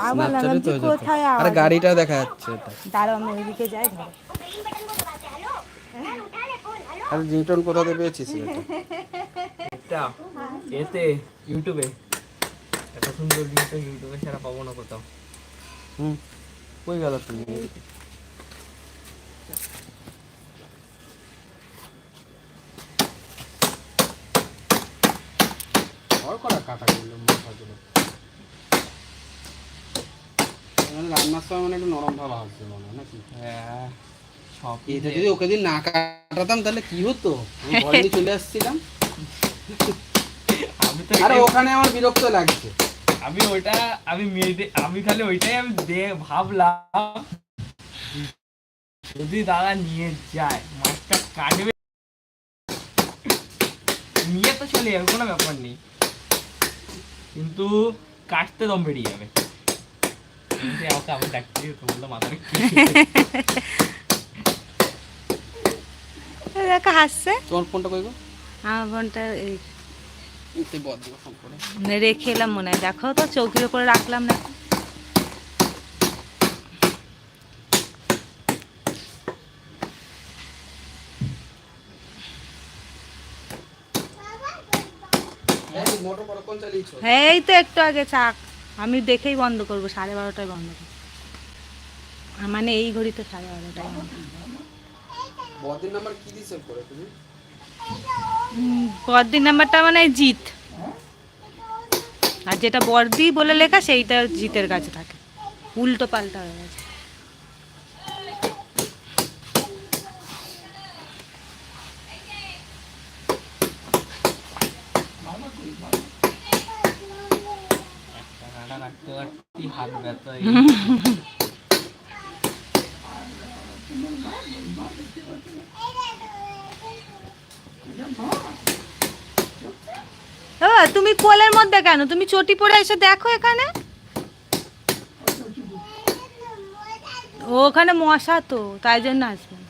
স্ন্যাপচ্যাটে তো যে যেত। কোথায় আরে গাড়িটা দেখা যাচ্ছে দাঁড়াও আমি ওইদিকে যাই। ধরো আরে জিটন কোথাতে পেয়েছিস এটা? এটা এতে ইউটিউবে এত সুন্দর জিনিস ইউটিউবে ছাড়া পাবো না কোথাও। হুম। কই গেল তুমি? আর করা কাটা করল মশাগুলো মানে রান্নার সময় মানে একটু নরম ভাব আসছে মনে হয় নাকি? হ্যাঁ সব এটা যদি ওকে দিন না কাটাতাম তাহলে কি হতো? আমি চলে আসছিলাম। আমি তো আরে ওখানে আমার বিরক্ত লাগছে। আমি ওইটা আমি আমি খালি ওইটাই আমি দে ভাবলাম যদি দাদা নিয়ে যায় মাছটা কাটবে। নিয়ে তো চলে যাবে কোনো ব্যাপার নেই। কিন্তু কাটতে দম বেরিয়ে যাবে। দেখো হাসছে? তোমার ফোনটা কই গো? আমার রেখে এলাম মনে হয়। দেখো তো চৌকির উপরে রাখলাম না। এই তো একটু আগে চাক। আমি দেখেই বন্ধ করব সাড়ে বারোটায় বন্ধ করব। মানে এই ঘড়িতে সাড়ে বারোটায় বন্ধ নাম্বার কি করে তুমি? নাম্বারটা মানে জিত আর যেটা বর্দি বলে লেখা সেইটা জিতের কাছে থাকে। উল্টো পাল্টা হয়ে গেছে। তুমি কোলের মধ্যে কেন? তুমি চটি পরে এসে দেখো এখানে? ওখানে মশা তো, তাই জন্য আসবে।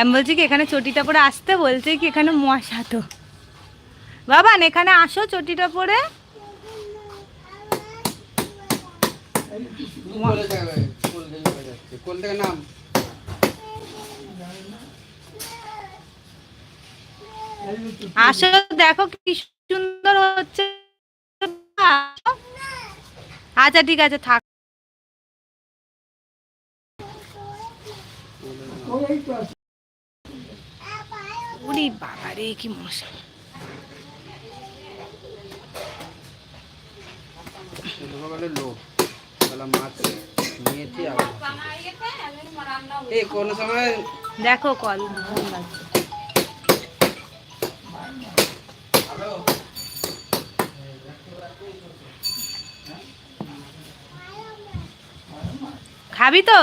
আমি বলছি কি, এখানে চটিটা পরে আসতে বলছে কি, এখানে মশা তো। বাবান, এখানে আসো চটিটা পরে। আসো, দেখো কি সুন্দর হচ্ছে। আচ্ছা ঠিক আছে, থাক। কি মশা? সকালে লোক বেলা মাছ নিয়েছি এই কোনো সময় দেখো কল। খাবি তো?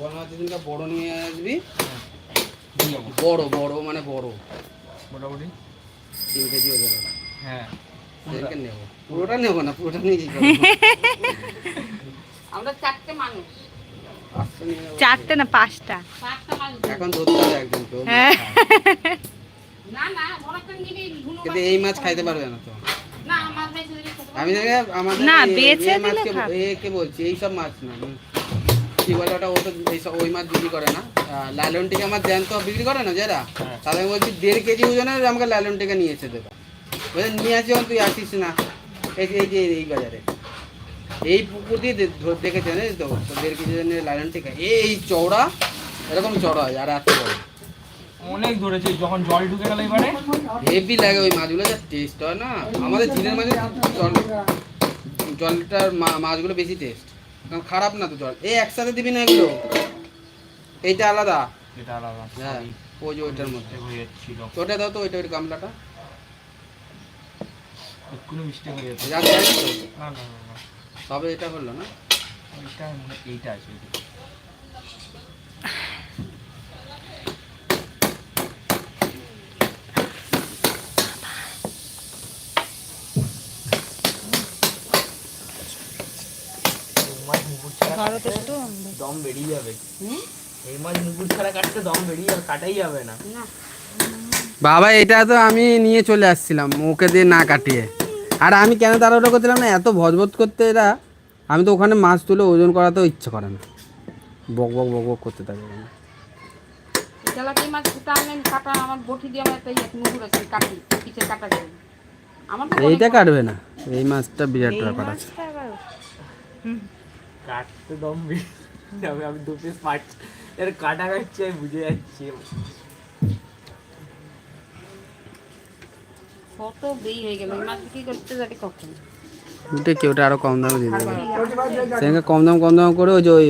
বড় মাছ যেদিনকে বড় নিয়ে আসবি দিয়ে যাব বড় বড় মানে বড় মোটামুটি তিন কেজি ওজন হ্যাঁ। পুরোটা নেব না পুরোটা নিয়ে আমরা চারটে মানুষ। চারটে না পাঁচটা? পাঁচটা এখন ধরতে হবে একদম কেউ। হ্যাঁ। কিন্তু এই মাছ খাইতে পারবে না তো। আমি আমাদের না, মাছকে একে বলছি এই সব মাছ না। কি বলে ওটা ও তো এইসব ওই মাছ বিক্রি করে না। আহ, লালন টিকা মাছ জ্যান্ত বিক্রি করে না যারা? হ্যাঁ। তাহলে আমি বলছি দেড় কেজি ওজনের আমাকে লালন টিকা নিয়ে এসে দেবে। বলছে নিয়ে আসি তুই আসিস না। এই যে- এই যে এই বাজারে। এই পুকুর দিয়ে দেখেছে জানিস তো? দেড় কেজি ওজনের লালন টিকা এই চওড়া এরকম চড়া হয় আর এত বড়। অনেক ধরেছে যখন জল ঢুকে গেল এবারে? হেভি লাগে ওই মাছগুলো যা টেস্ট হয় না? আমাদের ঝিলের মাঝে জল জলটার মাছগুলো বেশি টেস্ট খারাপ না তো জল। এই একসাথে দিবি না এগুলো? এইটা আলাদা? এটা আলাদা হ্যাঁ ওই যে ওইটার মধ্যে। হয়ে যাচ্ছিল। ওটা দাও তো ওইটা ওই গামলাটা। এক্ষুনি মিস্টেক হয়ে যাচ্ছে। না না না তবে এটা হলো না? এইটা এইটা আছে। একটু দম বেরিয়ে যাবে। হুম? এই মাছ মুকুট ছাড়া কাটতে দম বেরিয়ে যাবে কাটাই যাবে না। না। বাবা এটা তো আমি নিয়ে চলে আসছিলাম ওকে দিয়ে না কাটিয়ে। আর আমি কেন তাড়াহুড়ো করছিলাম না এত ভজভজ করতে এরা আমি তো ওখানে মাছ তুলে ওজন করাতেও ইচ্ছে করে না। বক বক বক বক করতে থাকে ইয়ে এইটা কাটবে না এই মাছটা বিরাট ব্যাপার আছে। কাটতে দম আমি দু পিস এর কাটা কাটছে আমি বুঝে যাচ্ছি। কত বেই হয়ে গেল। মাছ বিক্রি করতে যাবে কখন। উঠে কি ওটা আরও কম দামে দিয়ে দেবে। সেখানে কম দাম কম দাম করে ওই যে ওই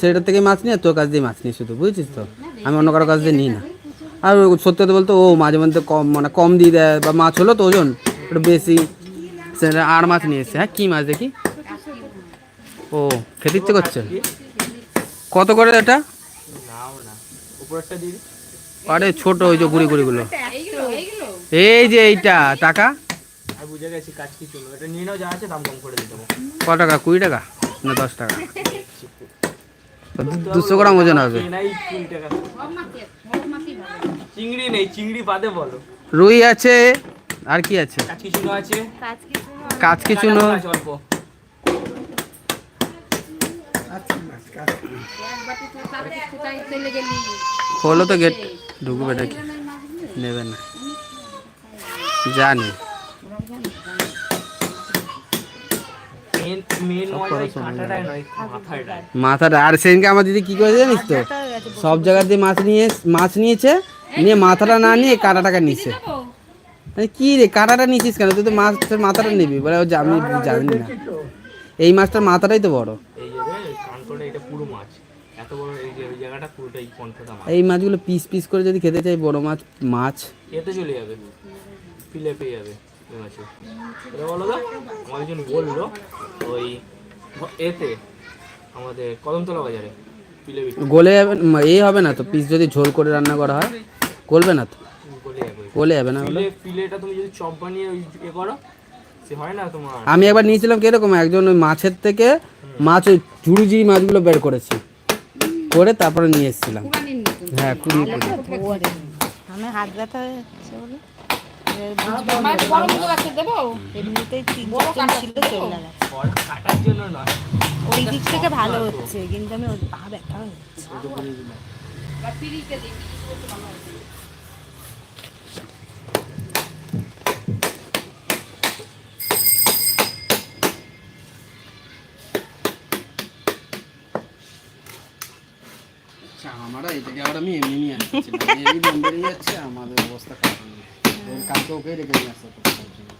ছেলেটার থেকে মাছ নিয়ে তোর কাছ দিয়ে মাছ নিই শুধু বুঝছিস তো? আমি অন্য কারও কাছ দিয়ে নিই না। আর সত্যি কথা বলতো ও মাঝে মধ্যে কম মানে কম দিয়ে দেয় বা মাছ হলো তো ওজন একটু বেশি। সেটা আর মাছ নিয়ে এসছে। হ্যাঁ কী মাছ দেখি? ও খেতে ইচ্ছে করছে? কত করে এটা? উপরেরটা দিয়ে আরে ছোট ওই যে গুড়ি গুড়িগুলো। এইগুলো এইগুলো। এই যে এইটা টাকা? আমি বুঝে গেছি কাজ কি এটা নিয়ে নাও যা আছে দাম কম করে দিয়ে দেবো। ক টাকা? কুড়ি টাকা? না দশ টাকা। দুশো গ্রাম ওজন হবে। চিংড়ি নেই চিংড়ি বাদে বলো। রুই আছে আর কি আছে? কাজ কিছু আছে। কিছু নয় অল্প এক বাটি তো তাতে ফুটাই চলে গেলি খোলো তো গেট ঢুকবে নাকি নেবে না জানি মাথাটা আর সেদিনকে আমার দিদি কি করে জানিস তো সব জায়গা দিয়ে মাছ নিয়ে মাছ নিয়েছে নিয়ে মাথাটা না নিয়ে কাঁটাটাকে নিচ্ছে কি রে কাঁটাটা নিয়েছিস কেন তুই তো মাছের মাথাটা নিবি বলে ও যে আমি জানি না এই মাছটার মাথাটাই তো বড় এই যে রে, কানকোটা এটা পুরো মাছ। এত বড় এই যে ওই জায়গাটা পুরোটাই মাছ। এই মাছগুলো পিস পিস করে যদি খেতে চাই বড় মাছ মাছ। এতে চলে যাবে। ফিলে পেয়ে যাবে এই মাছে। এটা বলো তো আমার একজন বলল ওই এতে আমাদের কদমতলা বাজারে গলে যাবে এই হবে না তো পিস যদি ঝোল করে রান্না করা হয় গলবে না তো? গলে যাবে। না ফিলেটা তুমি যদি চপ বানিয়ে ওই এ করো সে হয় না তোমার? আমি একবার নিয়েছিলাম কীরকম একজন ওই মাছের থেকে মাছ ওই ঝুড়ি মাছগুলো বের করেছি। করে তারপরে নিয়ে এসেছিলাম। হ্যাঁ কুড়ি হাত ব্যথা হচ্ছে বলে। ওই দিক থেকে ভালো হচ্ছে কিন্তু আমি পা ব্যথা হচ্ছে বা পিড়িতে দিই পিড়ি করতে ভালো হবে। আচ্ছা আমরা এটাকে আবার আমি এমনি নিয়ে আসছিলাম এই দম যাচ্ছে আমাদের অবস্থা খারাপ ওর কালকে ওকে রেখে নিয়ে আসতে হবে তার জন্য।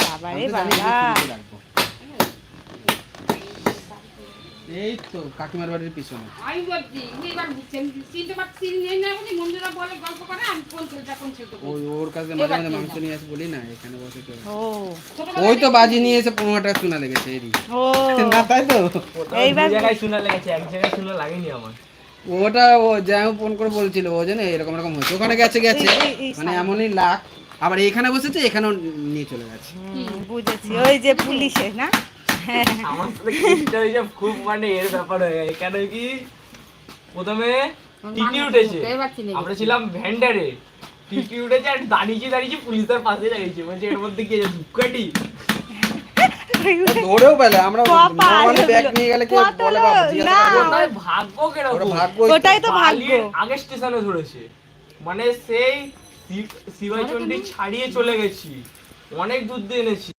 বাবা রে তো জানি যে বাবা এই তো কাকিমার বাড়ির পিছনে। আমি বলছি উনি বুঝছেন চিনতে পারছি চিনি না বলি মন্দিরা বলে গল্প করে আমি কোন ছেলেটা কোন ছেলেটা ওই ওর কাছে মাঝে মাঝে মাংস নিয়ে আসে বলি না এখানে বসে কেউ ও। ওই তো বাজি নিয়ে এসে পনেরো টাকা শোনা লেগেছে এরই। ও। না তাই তো? এইবার জায়গায় শোনা লেগেছে এক জায়গায় শোনা লাগেনি আমার। ওটা ও যাই ফোন করে বলছিল ও জানে এরকম এরকম হয়েছে। ওখানে গেছে গেছে। মানে এমনই লাখ। আবার এখানে বসেছে এখানেও নিয়ে চলে গেছে। বুঝেছি। ওই যে পুলিশে না? খুব মানে এর ব্যাপার হয়ে গেছে। কেন কি? প্রথমে টিটি উঠেছে। আমরা ছিলাম ভ্যান্ডারে টিটি উঠেছে আর দাঁড়িয়েছি দাঁড়িয়েছি পুলিশের পাশে দাঁড়িয়েছি। বলছে এর মধ্যে কি আছে? ধূপকাঠি? দৌড়েও পেলে আমরা কপাল ব্যাগ নিয়ে গেলে কেউ বলে বাবা না। ভাগ্য কীরকম ভাগ্য ওটাই তো ভাগ্য। বালির আগে স্টেশনে ধরেছে। মানে সেই শিবাচন্ডী ছাড়িয়ে চলে গেছি। অনেক দূর দিয়ে এনেছি।